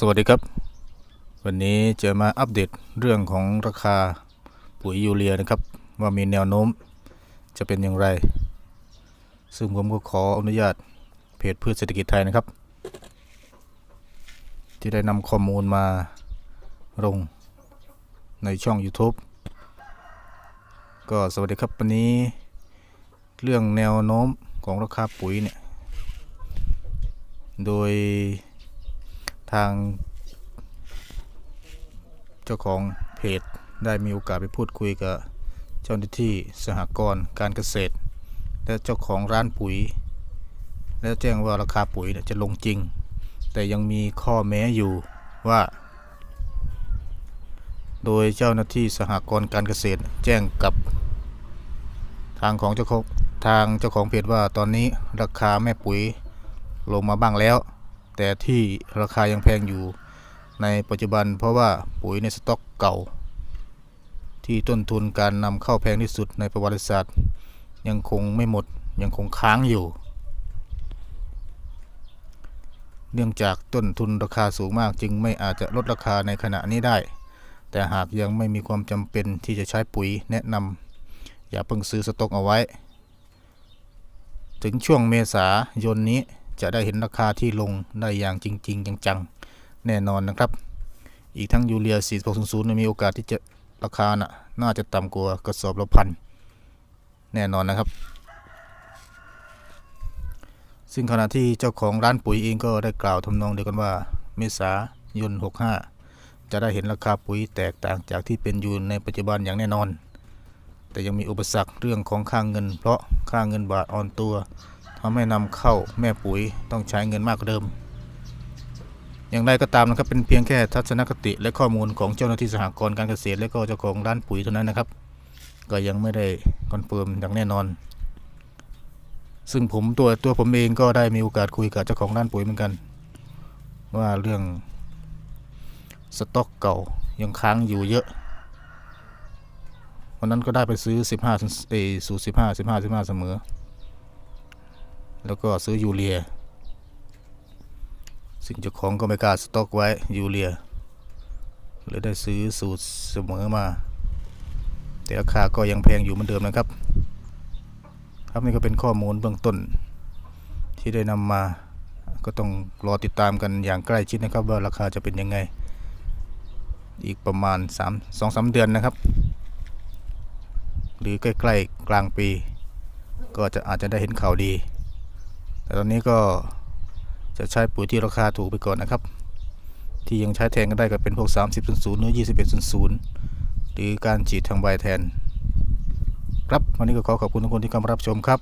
สวัสดีครับ วันนี้จะมาอัปเดตเรื่องของราคาปุ๋ยยูเรียนะครับ ว่ามีแนวโน้มจะเป็นอย่างไร ซึ่งผมก็ขออนุญาตเพจพืชเศรษฐกิจไทยนะครับ ที่ได้นำข้อมูลมาลงในช่อง YouTube ก็สวัสดีครับวันนี้ เรื่องแนวโน้มของราคาปุ๋ยเนี่ยโดย ทาง เจ้าของเพจได้มีโอกาสไปพูดคุยกับเจ้าหน้าที่สหกรณ์การเกษตร และเจ้าของร้านปุ๋ย แล้วแจ้งว่าราคาปุ๋ยจะลงจริง แต่ยังมีข้อแม้อยู่ว่า โดยเจ้าหน้าที่สหกรณ์การเกษตรแจ้งกับทางของเจ้าของทางเจ้าของเพจว่าตอนนี้ราคาแม่ปุ๋ยลงมาบ้างแล้ว แต่ที่ราคายังแพงอยู่ในปัจจุบัน เพราะว่าปุ๋ยในสต็อกเก่า ที่ต้นทุนการนำเข้าแพงที่สุดในประวัติศาสตร์ ยังคงไม่หมดยังคงค้างอยู่ เนื่องจากต้นทุนราคาสูงมากจึงไม่อาจจะลดราคาในขณะนี้ได้ แต่หากยังไม่มีความจำเป็นที่จะใช้ปุ๋ยแนะนำอย่าเพิ่งซื้อสต็อกเอาไว้ ถึงช่วงเมษายนนี้ จะได้เห็นราคาที่ลงได้อย่างจริง ๆ จังๆ แน่นอนนะครับ อีกทั้งยูเรีย 4600 มีโอกาสที่จะราคาน่ะน่าจะต่ำกว่ากระสอบละพันแน่นอนนะครับ ซึ่งขณะที่เจ้าของร้านปุ๋ยเองก็ได้กล่าวทำนองเดียวกันว่า เมษายน 65 จะได้เห็นราคาปุ๋ยแตกต่างจากที่เป็นอยู่ในปัจจุบันอย่างแน่นอน แต่ยังมีอุปสรรคเรื่องของค่างเงิน เพราะค่าเงินบาทอ่อนตัว ทำให้นำเข้าแม่ปุ๋ยต้องใช้เงินมากกว่าเดิม อย่างไรก็ตามนะครับเป็นเพียงแค่ทัศนคติและข้อมูลของเจ้าหน้าที่สหกรณ์การเกษตร และก็เจ้าของร้านปุ๋ยเท่านั้นนะครับ ก็ยังไม่ได้คอนเฟิร์มอย่างแน่นอน ซึ่งผมตัวตัวผมเองก็ได้มีโอกาสคุยกับเจ้าของร้านปุ๋ยเหมือนกัน ว่าเรื่องสต็อกเก่ายังค้างอยู่เยอะวันนั้นก็ได้ไปซื้อ 15เออสูตร15 15 15 เสมอ แล้วก็ซื้อยูเรีย สิ่งเจ้าของก็ไม่กล้าสต็อกไว้ยูเรียเลยได้ซื้อสูตรเสมอมา แต่ราคาก็ยังแพงอยู่เหมือนเดิมนะครับ ครับนี่ก็เป็นข้อมูลเบื้องต้น ที่ได้นำมาก็ต้องรอติดตามกันอย่างใกล้ชิดนะครับ ว่าราคาจะเป็นยังไง อีกประมาณ 3 2 3 เดือนนะครับ หรือใกล้ๆกลางปี ก็จะอาจจะได้เห็นข่าวดี แต่ตอนนี้ก็จะใช้ปุ๋ยที่ราคาถูกไปก่อนนะครับ ที่ยังใช้แทนก็ได้ก็เป็นพวก 30.0หรือ21.0 หรือการฉีดทางใบแทน ครับวันนี้ก็ขอขอบคุณทุกคนที่เข้ามารับชมครับ